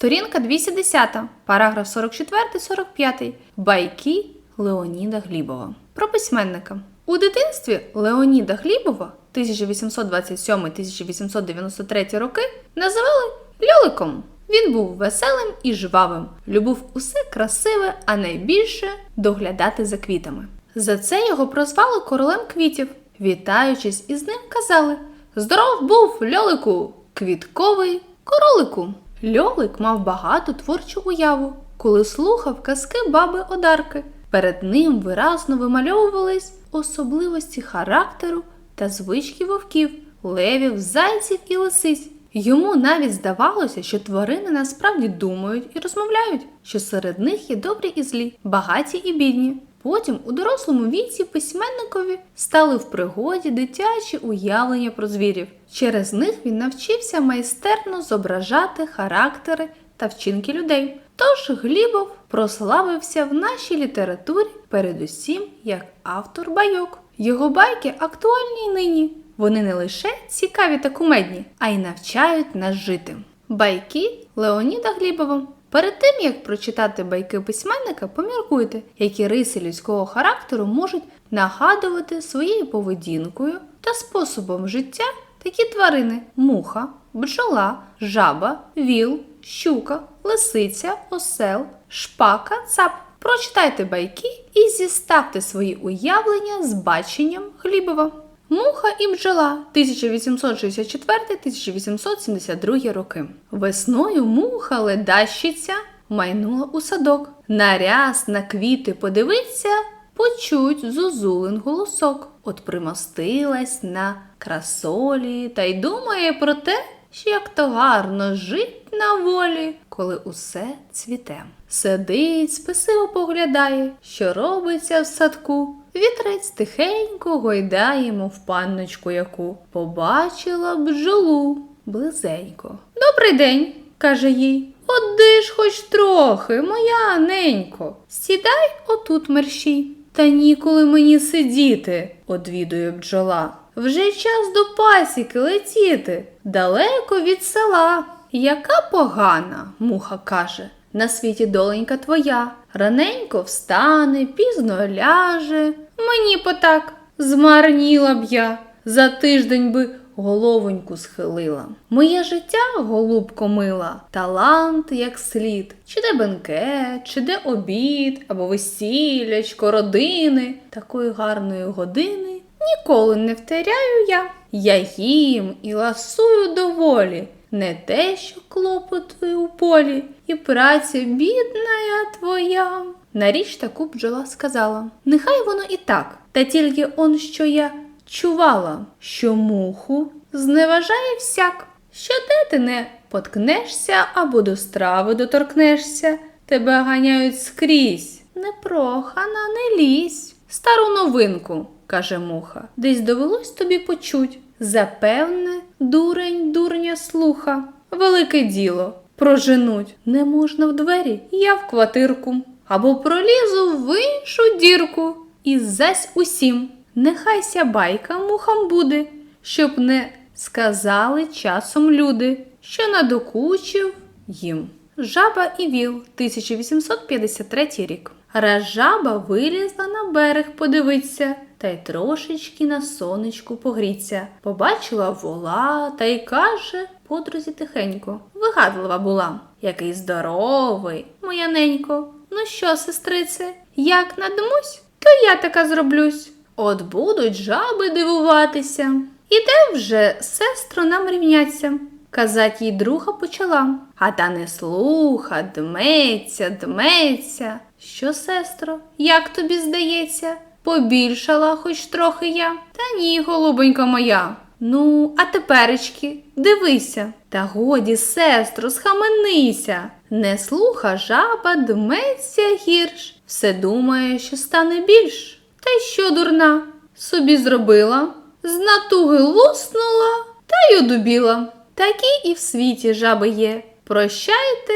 Сторінка 210, параграф 44-45. Байки Леоніда Глібова. Про письменника. У дитинстві Леоніда Глібова 1827-1893 роки називали Льоликом. Він був веселим і жвавим, любив усе красиве, а найбільше доглядати за квітами. За це його прозвали королем квітів. Вітаючись із ним, казали: Здоров був, льолику, квітковий королику. Льолик мав багату творчу уяву, коли слухав казки баби Одарки. Перед ним виразно вимальовувались особливості характеру та звички вовків, левів, зайців і лисиць. Йому навіть здавалося, що тварини насправді думають і розмовляють, що серед них є добрі і злі, багаті і бідні. Потім у дорослому віці письменникові стали в пригоді дитячі уявлення про звірів. Через них він навчився майстерно зображати характери та вчинки людей. Тож Глібов прославився в нашій літературі передусім як автор байок. Його байки актуальні й нині. Вони не лише цікаві та кумедні, а й навчають нас жити. Байки Леоніда Глібова. Перед тим як прочитати байки письменника, поміркуйте, які риси людського характеру можуть нагадувати своєю поведінкою та способом життя такі тварини: муха, бджола, жаба, віл, щука, лисиця, осел, шпака, цап. Прочитайте байки і зіставте свої уявлення з баченням Глібова. Муха і бджола 1864-1872 роки. Весною муха ледащиця майнула у садок. На ряс, на квіти подивиться, почуть зозулин голосок. От примостилась на красолі та й думає про те, що як то гарно жить на волі, коли усе цвіте. Сидить, спесиво поглядає, що робиться в садку. Вітрець тихенько гойдає, мов панночку яку. Побачила бджолу близенько. Добрий день, каже їй. Оди ж хоч трохи, моя ненько. Сідай отут мерщій. Та ніколи мені сидіти, одвідує бджола. Вже час до пасіки летіти, далеко від села. Яка погана, муха каже. На світі доленька твоя, раненько встане, пізно ляже. Мені потак змарніла б я, за тиждень би головоньку схилила. Моє життя, голубко мила, талант як слід, чи де бенкет, чи де обід, або весіллячко, родини, такої гарної години ніколи не втеряю я. Я їм і ласую доволі. Не те, що клопоти у полі, і праця бідна твоя. На річ таку бджола сказала: Нехай воно і так, та тільки он, що я чувала, що муху зневажає всяк, що де ти не поткнешся або до страви доторкнешся, тебе ганяють скрізь. Непрохана, не лізь. Стару новинку, каже муха, десь довелось тобі почуть. Запевне, дурень дурня слуха. Велике діло. Проженуть не можна в двері, я в квартирку. Або пролізу в іншу дірку. І зась усім. Нехай ся байка мухам буде, щоб не сказали часом люди, що надокучив їм. Жаба і віл, 1853 рік. Раз жаба вилізла на берег подивиться, та й трошечки на сонечку погріться. Побачила вола та й каже подрузі тихенько. Вигадлива була. Який здоровий, моя ненько. Ну що, сестрице, як надмусь, то я така зроблюсь. От будуть жаби дивуватися. Іде вже, сестро, нам рівняться. Казать їй друга почала, а та не слуха, дметься, дметься. Що, сестро, як тобі здається? Побільшала хоч трохи я. Та ні, голубонька моя. Ну, а теперечки, дивися. Та годі, сестро, схаменися. Не слуха жаба, дметься гірш. Все думає, що стане більш. Та й що, дурна? Собі зробила, з натуги луснула та й одубіла. Такі і в світі жаби є. Прощайте,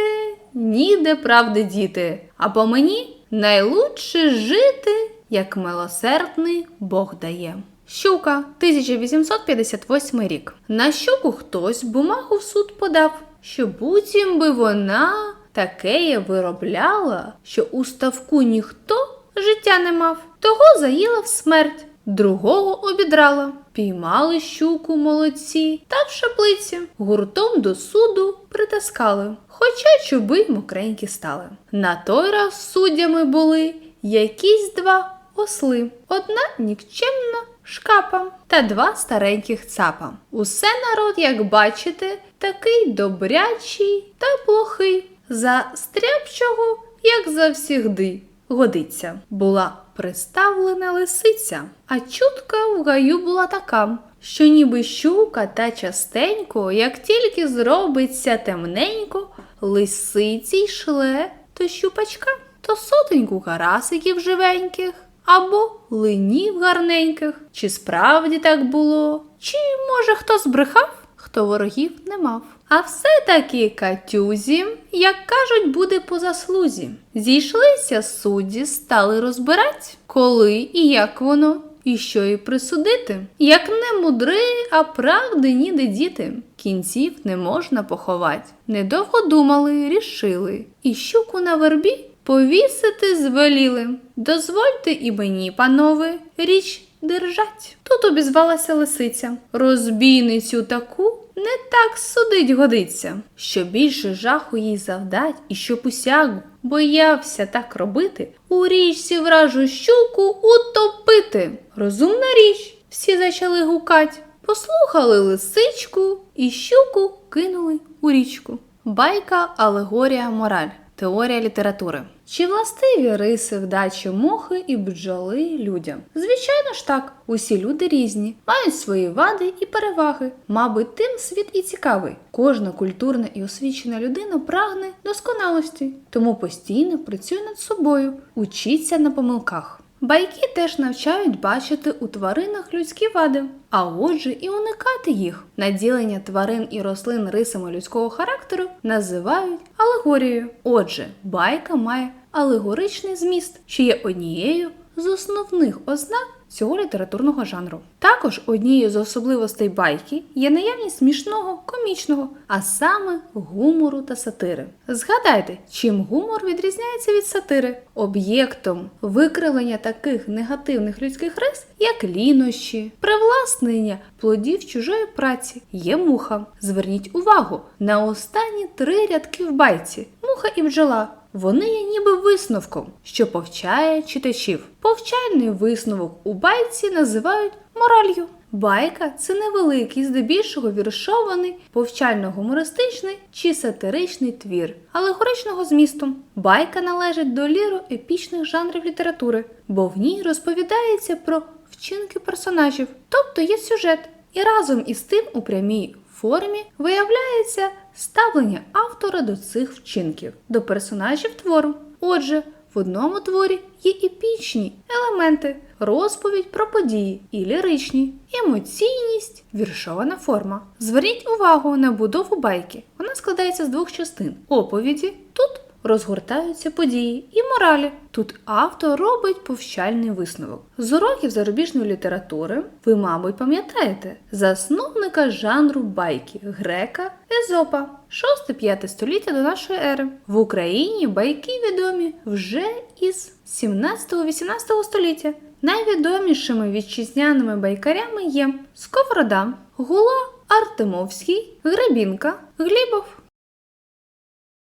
ніде правди діти, а по мені найлучше жити, як милосердний Бог дає. Щука, 1858 рік. На щуку хтось бумагу в суд подав, що буцім би вона такеє виробляла, що у ставку ніхто життя не мав, того заїла в смерть, другого обідрала. Піймали щуку молодці та в шаплиці, гуртом до суду притаскали, хоча чуби й мокренькі стали. На той раз суддями були якісь два осли, одна нікчемна шкапа та два стареньких цапа. Усе народ, як бачите, такий добрячий та плохий. За стряпчого, як завсігди, годиться. Була приставлена лисиця, а чутка в гаю була така, що ніби щука та частенько, як тільки зробиться темненько, лисиці й шле то щупачка, то сотеньку карасиків живеньких. Або линів гарненьких, чи справді так було, чи, може, хто збрехав, хто ворогів не мав. А все-таки катюзі, як кажуть, буде по заслузі. Зійшлися судді, стали розбирать, коли і як воно, і що і присудити. Як не мудри, а правди ніде діти. Кінців не можна поховать. Недовго думали, рішили, і щуку на вербі повісити звеліли. Дозвольте і мені, панове, річ держать. Тут обізвалася лисиця. Розбійницю таку не так судить годиться, що більше жаху їй завдать, і щоб усягу боявся так робити, у річці вражу щуку утопити. Розумна річ, всі зачали гукать, послухали лисичку і щуку кинули у річку. Байка, алегорія, мораль. Теорія літератури. Чи властиві риси вдачі мухи і бджоли людям? Звичайно ж так, усі люди різні, мають свої вади і переваги. Мабуть, тим світ і цікавий. Кожна культурна і освічена людина прагне досконалості, тому постійно працює над собою, учиться на помилках. Байки теж навчають бачити у тваринах людські вади, а отже, і уникати їх. Наділення тварин і рослин рисами людського характеру називають алегорією. Отже, байка має алегоричний зміст, що є однією з основних ознак цього літературного жанру. Також однією з особливостей байки є наявність смішного, комічного, а саме гумору та сатири. Згадайте, чим гумор відрізняється від сатири? Об'єктом викривлення таких негативних людських рис, як лінощі, привласнення плодів чужої праці, є муха. Зверніть увагу на останні три рядки в байці: муха і бджола. Вони є ніби висновком, що повчає читачів. Повчальний висновок у байці називають моралью. Байка це невеликий, здебільшого віршований, повчально-гумористичний чи сатиричний твір, алегоричного змісту. Байка належить до ліру епічних жанрів літератури, бо в ній розповідається про вчинки персонажів, тобто є сюжет. І разом із тим у прямій формі виявляється ставлення автора до цих вчинків, до персонажів твору. Отже, в одному творі є епічні елементи, розповідь про події і ліричні, емоційність, віршована форма. Зверніть увагу на будову байки. Вона складається з двох частин: оповіді тут. Розгортаються події і моралі. Тут автор робить повчальний висновок. З уроків зарубіжної літератури ви, мабуть, пам'ятаєте засновника жанру байки грека Езопа, 6-5 століття до нашої ери. В Україні байки відомі вже із 17-18 століття. Найвідомішими вітчизняними байкарями є Сковорода, Гула, Артемовський, Гребінка, Глібов.